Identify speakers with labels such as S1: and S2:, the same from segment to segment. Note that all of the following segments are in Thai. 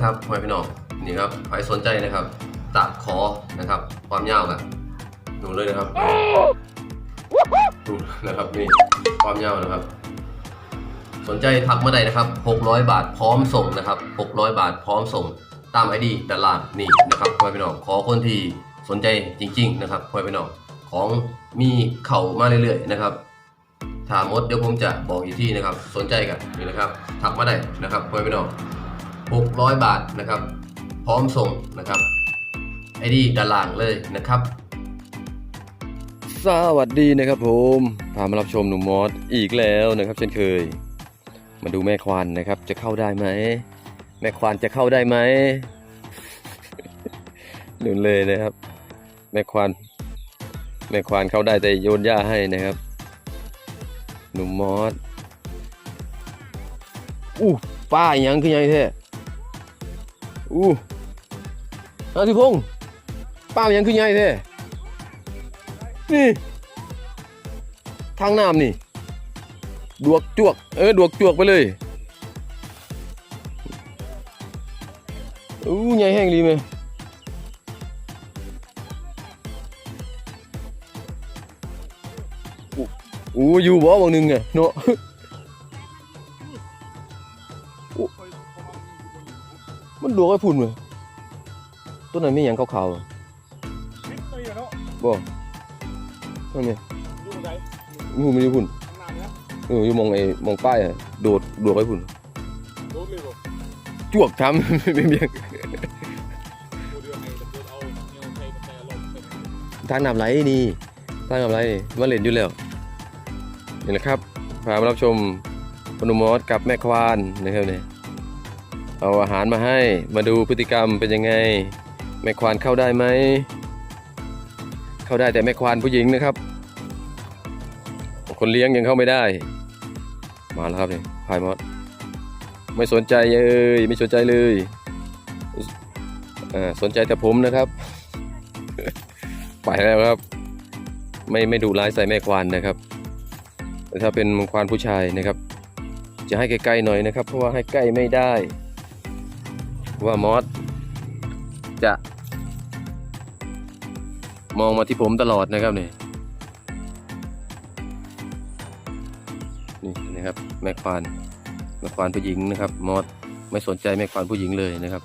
S1: นะครับพ่อแม่พี่น้องนี่ครับใครสนใจนะครับตัดคอนะครับ ความยาวกันดูเลยนะครับดูนะครับนี่ความยาวนะครับ สนใจทักเมื่อใดนะครับ 600 บาทพร้อมส่งนะครับ 600 บาทพร้อมส่งตามไอดีด้านล่างนี่นะครับพ่อพี่น้องขอคนที่สนใจจริง ๆ นะครับพ่อพี่น้องของมีเข่ามาเรื่อยๆนะครับถามมดเดี๋ยวผมจะบอกอีกที่นะครับ สนใจกันนี่นะครับทักมาได้นะครับพ่อพี่น้อง 600 บาทนะครับ พร้อมส่งนะครับไอดีด้านล่างเลยนะครับ
S2: สวัสดีนะครับผมพามารับชมหนุ่มมอสอีกแล้วนะครับ เช่นเคย มาดูแม่ควานนะครับ จะเข้าได้ไหมแม่ควานจะเข้าได้ไหมนุ่นเลยนะครับ แม่ควานแม่ควานเข้าได้แต่โยนหญ้าให้นะครับ หนุ่มมอสอู้ป้าอีหยังคือไงแท้ อู้อาทิพงษ์ป้าอีหยังคือไงแท้นี่ ทางน้ำนี่ ดวกจวก เออ ดวกจวกไปเลยอู้ใหญ่แห้งดีไหมอู้อยู่บ่บางหนึงไงเนาะ มันดวกไอ้พุ่นเลยต้นนั้นไม่หยังขาวๆอะ
S3: นิดเลยอะเนาะ
S2: บ่นั่นไง
S3: อยู่ไหน
S2: อยู่มันอยู่พุ่น
S3: ข้างหน้าเนี่ย
S2: เอออยู่มองไอ้มองป้ายอะโดดโดดไว้พุ่น
S3: โดนเลยบ่
S2: จวกทำไม่เบียง
S3: โมเดือให้ตำรวจเอาเนี่ยใช้แต่ลมเป็น
S2: ทางน้ำไหลนี่ทางน้ำไหลนี่มาเล่นอยู่แล้วนี่แหละครับพามารับชมพนุมอสกับแม่ควานนะครับเนี่ย เอาอาหารมาให้มาดูพฤติกรรมเป็นยังไง แม่ควานเข้าได้ไหม เข้าได้แต่แม่ควานผู้หญิงนะครับ คนเลี้ยงยังเข้าไม่ได้ มาแล้วครับเนี่ยพายมอสไม่สนใจเลยไม่สนใจเลยอ่าสนใจแต่ผมนะครับ ไปแล้วครับ ไม่ไม่ดุร้ายใส่แม่ควานนะครับแต่ถ้าเป็นควานผู้ชายนะครับ จะให้ใกล้ๆหน่อยนะครับ เพราะว่าให้ใกล้ไม่ได้ ว่ามอสจะ มองมาที่ผมตลอดนะครับนี่นี่นะครับ แม่ควานแม่ควานผู้หญิงนะครับ มอสไม่สนใจแม่ควานผู้หญิงเลยนะครับ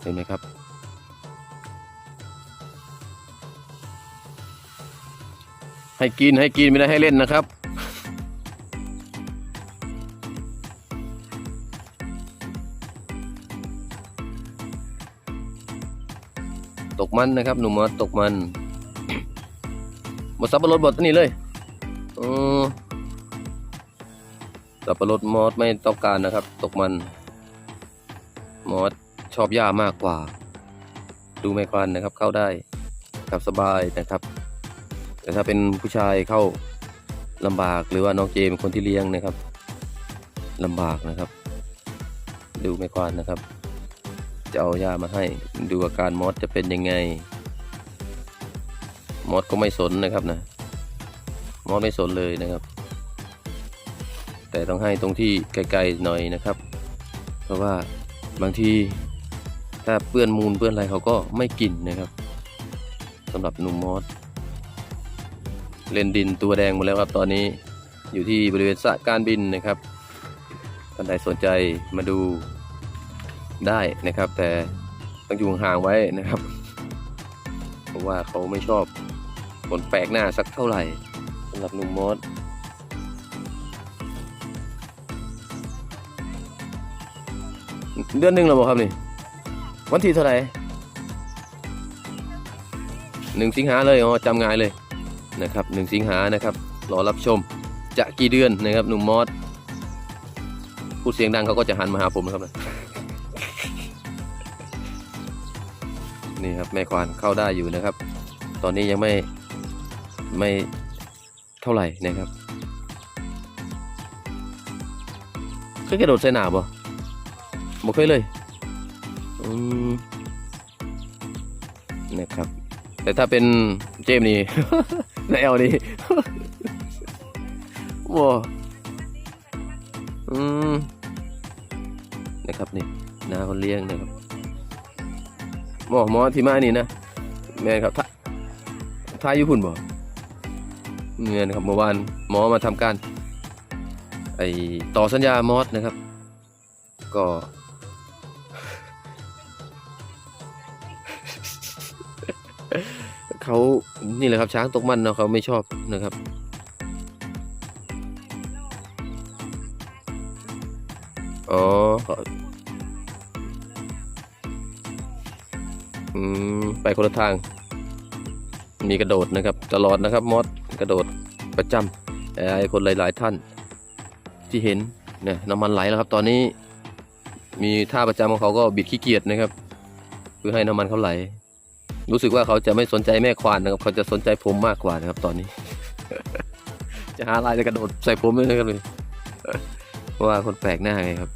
S2: เห็นไหมครับ ให้กินให้กินไม่ได้ให้เล่นนะครับ มันนะครับ หนุ่มมอสตกมันหมดสับปะรดบดนี่เลยออสับปะรดมอสไม่ต้องการนะครับ ตกมัน มอสชอบหญ้ามากกว่า ดูแม่ควันนะครับ เข้าได้ครับสบายนะครับ แต่ถ้าเป็นผู้ชายเข้าลำบากหรือว่าน้องเจมคนที่เลี้ยงนะครับลำบากนะครับ ดูไม่ควานนะครับ จะเอายามาให้ ดูอาการมอสจะเป็นยังไง มอสก็ไม่สนนะครับนะ มอสไม่สนเลยนะครับ แต่ต้องให้ตรงที่ไกลๆหน่อยนะครับ เพราะว่าบางทีถ้าเปื้อนมูลเปื้อนอะไรเขาก็ไม่กินนะครับสำหรับหนุ่มมอสเล่นดินตัวแดงหมดแล้วครับ ตอนนี้อยู่ที่บริเวณสระการบินนะครับท่านใดสนใจมาดู ได้นะครับ แต่ต้องอยู่ห่างไว้นะครับ เพราะว่าเขาไม่ชอบคนแปลกหน้าสักเท่าไหร่สำหรับหนุ่มมอสเดือนหนึ่งแล้วบอกครับนี่ วันที่เท่าไหร่หนึ่งสิงหาเลยอ๋อจำง่ายเลยนะครับหนึ่งสิงหานะครับ รอรับชมจะกี่เดือนนะครับหนุ่มมอสพูดเสียงดังเขาก็จะหันมาหาผมนะครับนะ ครับแม่ควานเข้าได้อยู่นะครับ ตอนนี้ยังไม่ไม่เท่าไหร่นะครับเคยกระโดดใส่หนาบ่บ่เคยเลยอืมนะครับ แต่ถ้าเป็นเจมนี่ในเอลนี่ว้าอืมนะครับนี่นาคนเลี้ยงนะครับ หมอหมอที่มานี่นะแม่นครับท่าท่าญี่ปุ่นบ่เงินครับเมื่อวานหมอมาทำการ ไอต่อสัญญามอสนะครับ ก็ เขานี่แหละครับช้างตกมันเนาะเขาไม่ชอบนะครับอ๋อ อืมไปคนละทาง มีกระโดดนะครับ ตลอดนะครับมอสกระโดดประจำไอ้คนหลาย ๆ ท่าน ที่เห็นเนี่ยน้ำมันไหลแล้วครับ ตอนนี้ มีท่าประจำของเขาก็บิดขี้เกียจนะครับ เพื่อให้น้ำมันเขาไหล รู้สึกว่าเขาจะไม่สนใจแม่ควานนะครับ เขาจะสนใจผมมากกว่านะครับ ตอนนี้ จะหาลายจะกระโดดใส่ผมเลยนะครับเลยเพราะว่าคนแปลกหน้าไงครับ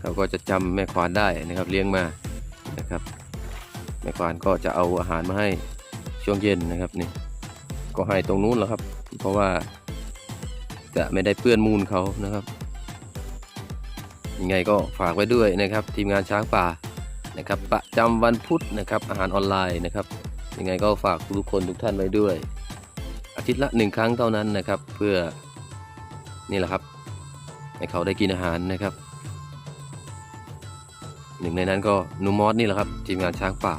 S2: เขาก็จะจำแม่ควานได้นะครับ เลี้ยงมานะครับ แม่ควานก็จะเอาอาหารมาให้ช่วงเย็นนะครับนี่ก็ให้ตรงนู้นแหล้วครับ เพราะว่าจะไม่ได้เปื้อนมูลเขานะครับยังไงก็ฝากไว้ด้วยนะครับ ทีมงานช้างป่านะครับ ประจำวันพุธนะครับ อาหารออนไลน์นะครับยังไงก็ฝากทุกคนทุกท่านไว้ด้วย อาทิตย์ละหนึ่งครั้งเท่านั้นนะครับ เพื่อนี่แหละครับ ให้เขาได้กินอาหารนะครับ หนึ่งในนั้นก็นูมอสนี่แหละครับ ทีมงานช้างป่า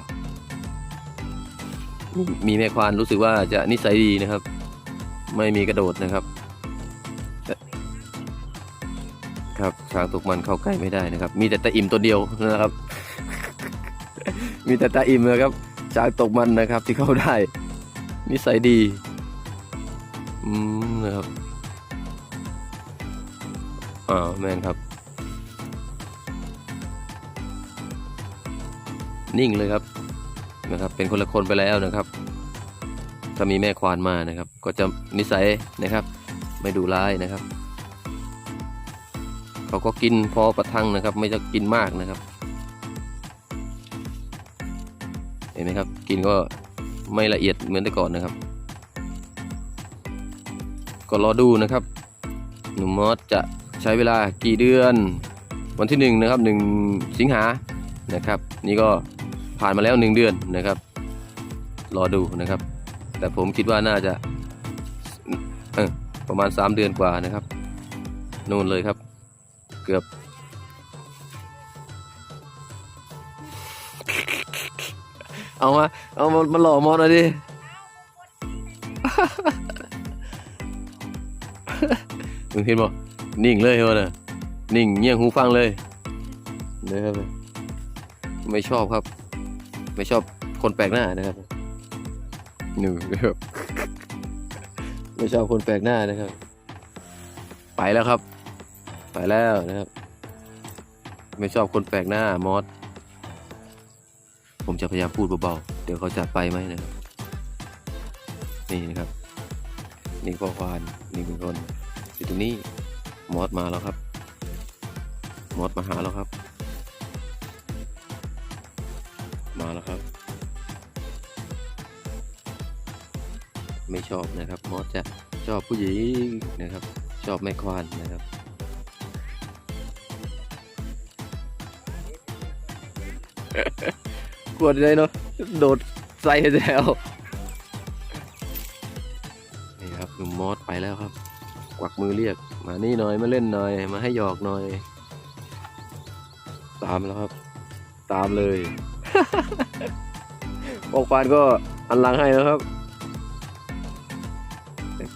S2: มีแม่ควานรู้สึกว่าจะนิสัยดีนะครับ ไม่มีกระโดดนะครับ ครับช้างตกมันเข้าใกล้ไม่ได้นะครับ มีแต่ตาอิ่มตัวเดียวนะครับ มีแต่ตาอิ่มนะครับช้างตกมันนะครับ ที่เข้าได้ นิสัยดีอืมนะครับอ่าแมนครับ นิ่งเลยครับ นะครับ เป็นคนละคนไปแล้วนะครับ ถ้ามีแม่ควานมานะครับ ก็จะนิสัยนะครับ ไม่ดูร้ายนะครับ เขาก็กินพอประทังนะครับ ไม่จะกินมากนะครับ เห็นไหมครับ กินก็ไม่ละเอียดเหมือนแต่ก่อนนะครับ ก็รอดูนะครับ หนุ่มมอสจะใช้เวลากี่เดือน วันที่หนึ่งนะครับหนึ่งสิงหานะครับ นี่ก็ ผ่านมาแล้วหนึ่งเดือนนะครับ รอดูนะครับ แต่ผมคิดว่าน่าจะประมาณ 3 เดือนกว่านะครับนู่นเลยครับ เกือบ เอามา เอามามาหล่อมอสหน่อยดิมึงเห็นบ่นิ่งเลยเหรอน่ะนิ่งเงี่ยงหูฟังเลยนะครับไม่ชอบครับ ไม่ชอบคนแปลกหน้านะครับหนึ่งนะครับไม่ชอบคนแปลกหน้านะครับ ไปแล้วครับ ไปแล้วนะครับ ไม่ชอบคนแปลกหน้ามอสผมจะพยายามพูดเบาๆเดี๋ยวเขาจะไปไหมนะครับ นี่นะครับ นี่พ่อควานนี่เป็นคนอยู่ตรงนี้มอสมาแล้วครับ มอสมาหาแล้วครับ มาแล้วครับ ไม่ชอบนะครับมอสจะชอบผู้หญิงนะครับ ชอบแม่ควานนะครับกวดเลยเนาะโดดใส่แล้วนี่ครับหนุ่มมอสไปแล้วครับ กวักมือเรียก มานี่หน่อยมาเล่นหน่อย มาให้หยอกหน่อย ตามแล้วครับ ตามเลย ปอกปานก็อันหลังให้แล้วครับ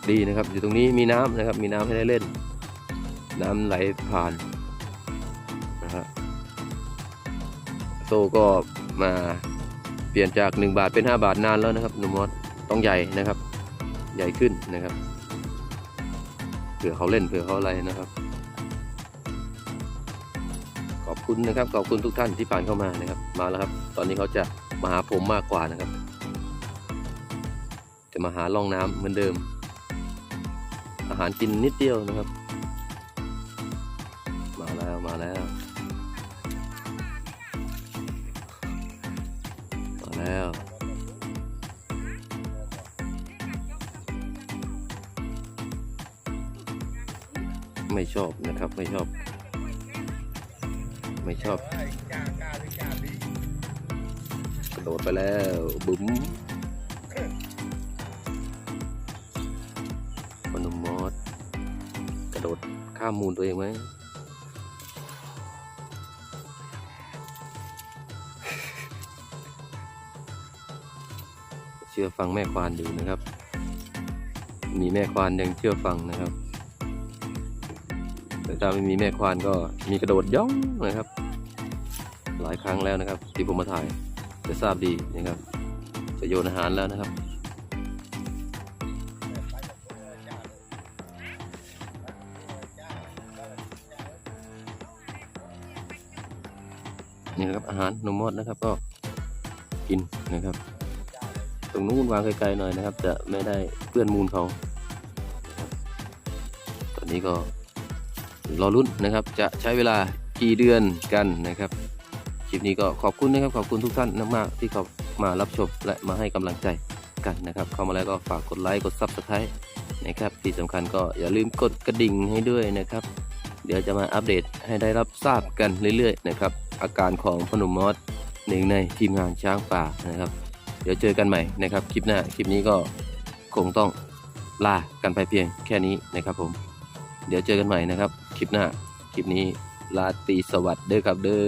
S2: ดีนะครับ อยู่ตรงนี้มีน้ำนะครับ มีน้ำให้ได้เล่น น้ำไหลผ่านนะครับโซ่ก็มาเปลี่ยนจาก 1 บาทเป็น 5 บาทนานแล้วนะครับหนุ่มมอสต้องใหญ่นะครับ ใหญ่ขึ้นนะครับเผื่อเขาเล่นเผื่อเขาอะไรนะครับ คุณนะครับขอบคุณทุกท่านที่ผ่านเข้ามานะครับ มาแล้วครับ ตอนนี้เขาจะมาหาผมมากกว่านะครับ จะมาหาล่องน้ำเหมือนเดิม อาหารกินนิดเดียวนะครับ มาแล้วมาแล้ว มาแล้วไม่ชอบนะครับไม่ชอบ ไม่ชอบ
S3: กระ
S2: โดดไปแล้วบุ๋มพนมมอสกระโดดข้ามมูลตัวเองไหมเชื่อฟังแม่ควานอยู่นะครับ มีแม่ควานยังเชื่อฟังนะครับ แต่ถ้าไม่มีแม่ควานก็มีกระโดดย่องนะครับ หลายครั้งแล้วนะครับ ที่ผมมาถ่ายจะทราบดีนะครับ จะโยนอาหารแล้วนะครับนี่นะครับอาหารนมมดนะครับก็กินนะครับ ตรงนู้นวางไกลๆหน่อยนะครับ จะไม่ได้เปื้อนมูลเขาตอนนี้ก็ รอรุ่นนะครับ จะใช้เวลากี่เดือนกันนะครับคลิปนี้ก็ขอบคุณนะครับขอบคุณทุกท่านมากๆที่เข้ามารับชมและมาให้กำลังใจกันนะครับ เข้ามาแล้วก็ฝากกดไลค์กด Subscribe นะครับที่สำคัญก็อย่าลืมกดกระดิ่งให้ด้วยนะครับ เดี๋ยวจะมาอัปเดตให้ได้รับทราบกันเรื่อยๆนะครับอาการของพนุมมอสหนึ่งในทีมงานช้างป่านะครับ เดี๋ยวเจอกันใหม่นะครับคลิปหน้าคลิปนี้ก็คงต้องลากันไปเพียงแค่นี้นะครับผม เดี๋ยวเจอกันใหม่นะครับ คลิปหน้า คลิปนี้ลาตีสวัสดีเด้อครับเด้อ